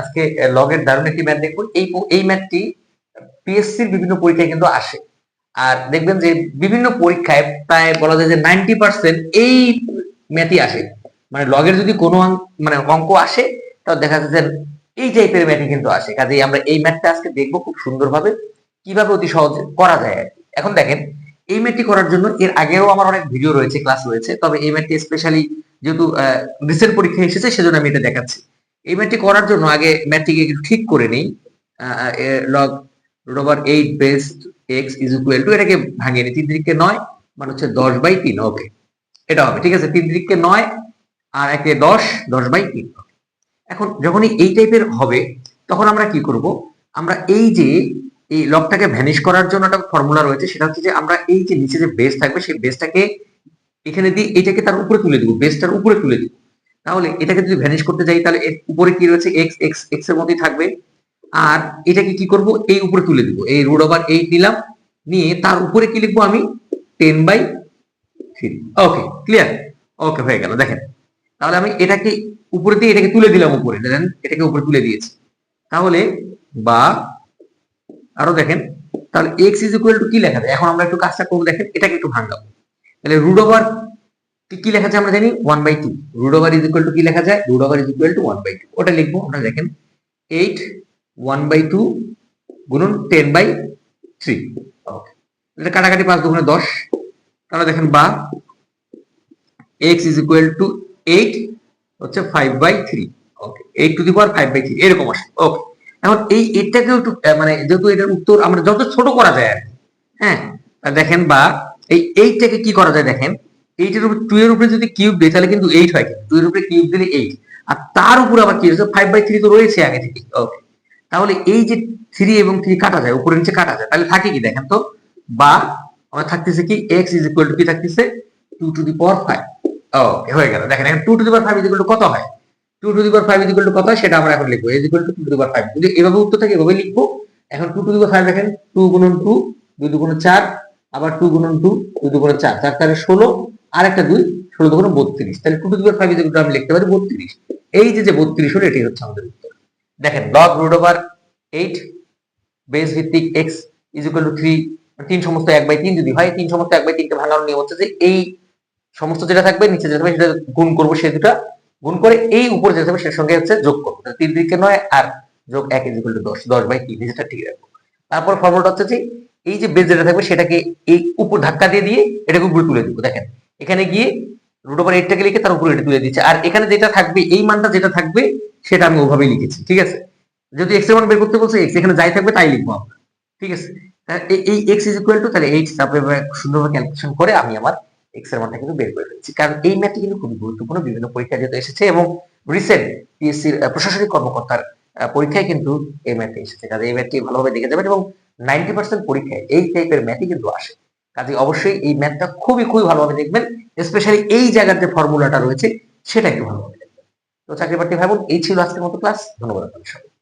আজকে লগের দারুণ একটি ম্যাথ দেখব এই এই ম্যাথটি পিএসসির বিভিন্ন পরীক্ষায় কিন্তু আসে। আর দেখবেন যে বিভিন্ন পরীক্ষায় প্রায় বলা যায় যে নাইনটি পার্সেন্ট এই ম্যাথই আসে। মানে লগের যদি কোনো মানে অঙ্ক আসে, তাহলে দেখা যাচ্ছে এই টাইপের ম্যাথই কিন্তু আসে। কাজেই আমরা এই ম্যাথটা আজকে দেখব খুব সুন্দরভাবে, কীভাবে অতি সহজে করা যায় এখন দেখেন, এই ম্যাথটি করার জন্য এর আগেও আমার অনেক ভিডিও রয়েছে ক্লাস রয়েছে। তবে এই ম্যাথটি স্পেশালি যেহেতু রিসেন্ট পরীক্ষায় এসেছে, সেজন্য আমি এটা দেখাচ্ছি। এই ম্যাথটি করার জন্য আগে ম্যাথটিকে একটু ঠিক করে নিই। Log root over eight base x is equal to এটাকে ভাঙিয়ে নিই, তিন দিকে নয় মানে হচ্ছে দশ বাই তিন ওকে এটা হবে, ঠিক আছে, তিন দিকে নয় আর একে দশ দশ বাই তিন এখন যখনই এই টাইপের হবে, তখন আমরা কি করব? আমরা এই যে এই লকটাকে ভ্যানিশ করার জন্য একটা ফর্মুলা রয়েছে, সেটা হচ্ছে যে আমরা এই যে নিচে যে বেস থাকবে, সেই বেসটাকে এখানে দিয়ে এটাকে তার উপরে তুলে দিব বেসটার উপরে তুলে দিব। তাহলে এটাকে যদি ভ্যানিশ করতে যাই, তাহলে এর উপরে কি রয়েছে? এক্স এক্স এক্সের মধ্যেই থাকবে। আর এটাকে কি করব? এই উপরে তুলে দিব। এই রুট ওভার এইট নিলাম। নিয়ে তার উপরে কি লিখব আমি? Ten by three okay clear okay হয়ে গেল। দেখেন, তাহলে আমি এটাকে উপরে দিয়ে এটাকে তুলে দিলাম উপরে। দেখেন, এটাকে উপরে তুলে দিয়েছি। তাহলে বা, আরও দেখেন, তাহলে এক্স ইজ ইকুয়াল টু কি লেখা যায়? এখন আমরা একটু কাজটা করব, দেখেন, এটাকে একটু ভাঙাবো। তাহলে রুট ওভার কি লেখা যায় আমরা জানি? One by two root over is equal to কি লেখা যায়? Root over is equal to one by two ওটা লিখব আমরা দেখেন। এইট ওয়ান বাই টু গুণন টেন বাই থ্রি ওকে এটা কাটাকাটি পাঁচ দুগুণে দশ। তাহলে দেখেন বা x is equal to eight হচ্ছে five by three okay eight to the power five by three এরকম আসে। ওকে এখন এই এটাকেও একটু মানে যেহেতু এটার উত্তর আমরা যত ছোট করা যায় আর হ্যাঁ? দেখেন বা, এই এইটটাকে কি করা যায় দেখেন? এইটের উপর টু এর উপরে যদি কিউব দিই তাহলে কিন্তু এইট হয় টু এর উপরে কিউব দিলে এইট আর তার উপর আবার কি হচ্ছে ফাইভ বাই থ্রি তো রয়েছে আগে থেকে। ওকে তাহলে এই যে থ্রি এবং থ্রি কাটা যায় উপরে নিচে কাটা যায়, তাহলে থাকে কি দেখেন তো? বা আমার থাকতেছে কি? এক্স ইজ ইকুয়াল টু কি থাকতেছে? Two to the power five okay হয়ে গেল। দেখেন, এখন two to the power five is equal to কত হয়? Two to the power five is equal to কত হয়? সেটা আমরা এখন লিখব। Is equal to two to the power five যদি এভাবে উত্তর থাকে এভাবে লিখব। এখন two to the power five দেখেন টু গুণন টু দুই দুগুণ চার, আবার টু গুণন টু দুই দুগুণ চার। চার চারে ষোলো আর একটা দুই ষোলো দুগুণ বত্রিশ। তাহলে two to the five equal আমি লিখতে পারি বত্রিশ। এই যে যে বত্রিশ হলো, এটাই হচ্ছে আমাদের উত্তর। দেখেন log root over eight base ভিত্তিক x is equal to three তিন সমস্ত এক বাই তিন যদি হয়, তিন সমস্ত এক বাই তিনকে ভাঙানোর নিয়ম হচ্ছে যে এই সমস্ত যেটা থাকবে, নিচে যেটা থাকবে, সেটা গুণ করব, সে দুটা গুণ করে এই উপরে যেটা থাকবে, সেটার সঙ্গে হচ্ছে যোগ করব। তিন দিকে নয় আর যোগ এক ইজ ইকুয়াল টু দশ দশ বাই তিন যেটা ঠিক রাখব। তারপর ফর্মুলাটা হচ্ছে যে এই যে বেস যেটা থাকবে, সেটাকে এই উপর ধাক্কা দিয়ে দিয়ে এটাকে উপরে তুলে দিব। দেখেন এখানে গিয়ে রুট ওভার এইটটাকে লিখে তার উপরে এটা তুলে দিচ্ছে। আর এখানে যেটা থাকবে, এই মানটা যেটা থাকবে, সেটা আমি ওভাবেই লিখেছি, ঠিক আছে? যদি এক্সের মান বের করতে বলছে এক্স এখানে যাই থাকবে, তাই লিখব ঠিক আছে? এই- এক্স ইজ ইকুয়াল টু তাহলে এইট তারপরে সুন্দরভাবে ক্যালকুলেশন করে আমি আমার এক্সের মানটা কিন্তু বের করে ফেলছি। কারণ এই ম্যাথটি কিন্তু খুবই গুরুত্বপূর্ণ, বিভিন্ন পরীক্ষা যেহেতু এসেছে এবং রিসেন্ট পিএসসির প্রশাসনিক কর্মকর্তার পরীক্ষায় কিন্তু এই ম্যাথটি এসেছে। কাজে এই ম্যাথটি ভালোভাবে দেখে যাবেন এবং নাইনটি পার্সেন্ট পরীক্ষায় এই টাইপের ম্যাথই কিন্তু আসে। কাজে অবশ্যই এই ম্যাথটা খুবই খুবই ভালোভাবে দেখবেন স্পেশালি এই জায়গার যে ফর্মুলাটা রয়েছে সেটা একটু ভালোভাবে দেখবেন। তো চাকরি বাকরি ভাই বোন, এই ছিল আজকের মতো ক্লাস ধন্যবাদ আপনাদের সবাই